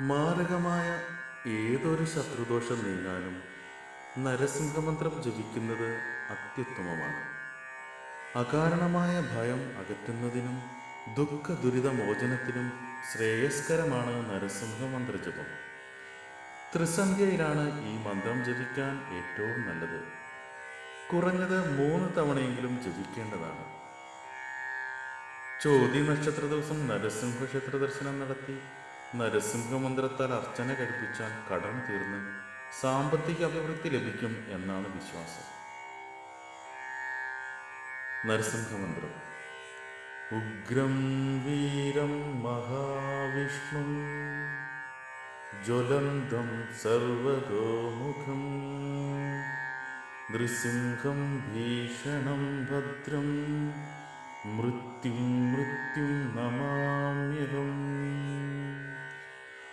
മാരകമായ ഏതൊരു ശത്രുദോഷം നീങ്ങാനും നരസിംഹമന്ത്രം ജപിക്കുന്നത് അത്യുത്തമമാണ്. അകാരണമായ ഭയം അകറ്റുന്നതിനും ദുഃഖ ദുരിത മോചനത്തിനും ശ്രേയസ്കരമാണ് നരസിംഹമന്ത്ര ജപം. ത്രിസന്ധ്യയിലാണ് ഈ മന്ത്രം ജപിക്കാൻ ഏറ്റവും നല്ലത്. കുറഞ്ഞത് മൂന്ന് തവണയെങ്കിലും ജപിക്കേണ്ടതാണ്. ചോദ്യ നക്ഷത്ര ദിവസം നരസിംഹ ക്ഷേത്ര ദർശനം നടത്തി നരസിംഹമന്ത്രത്താൽ അർച്ചന കഴിപ്പിച്ചാൽ കടം തീർന്ന് സാമ്പത്തിക അഭിവൃദ്ധി ലഭിക്കും എന്നാണ് വിശ്വാസം. നരസിംഹമന്ത്രം ഉഗ്രം വീരം മഹാവിഷ്ണു ജ്വലന്തം സർവതോമുഖം നൃസിംഹം ഭീഷണം ഭദ്രം മൃത്യും മൃത്യും നമാമ്യഹം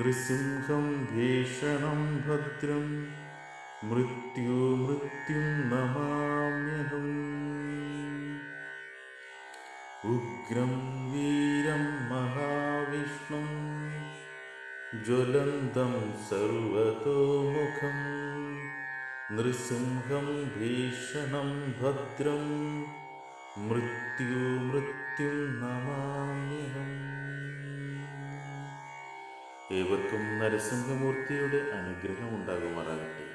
നൃസിംഹം ഭീഷണം ഭദ്രം. മൃത്യു മൃത്യും നമാമ്യഹം. ഉഗ്രം വീരം മഹാവിഷ്ണു. ജ്വലന്തം സർവതോമുഖം. നൃസിംഹം ഭീഷണം ഭദ്രം. മൃത്യു മൃത്യു ഏവർക്കും നരസിംഹമൂർത്തിയുടെ അനുഗ്രഹം ഉണ്ടാകുമാറാകട്ടെ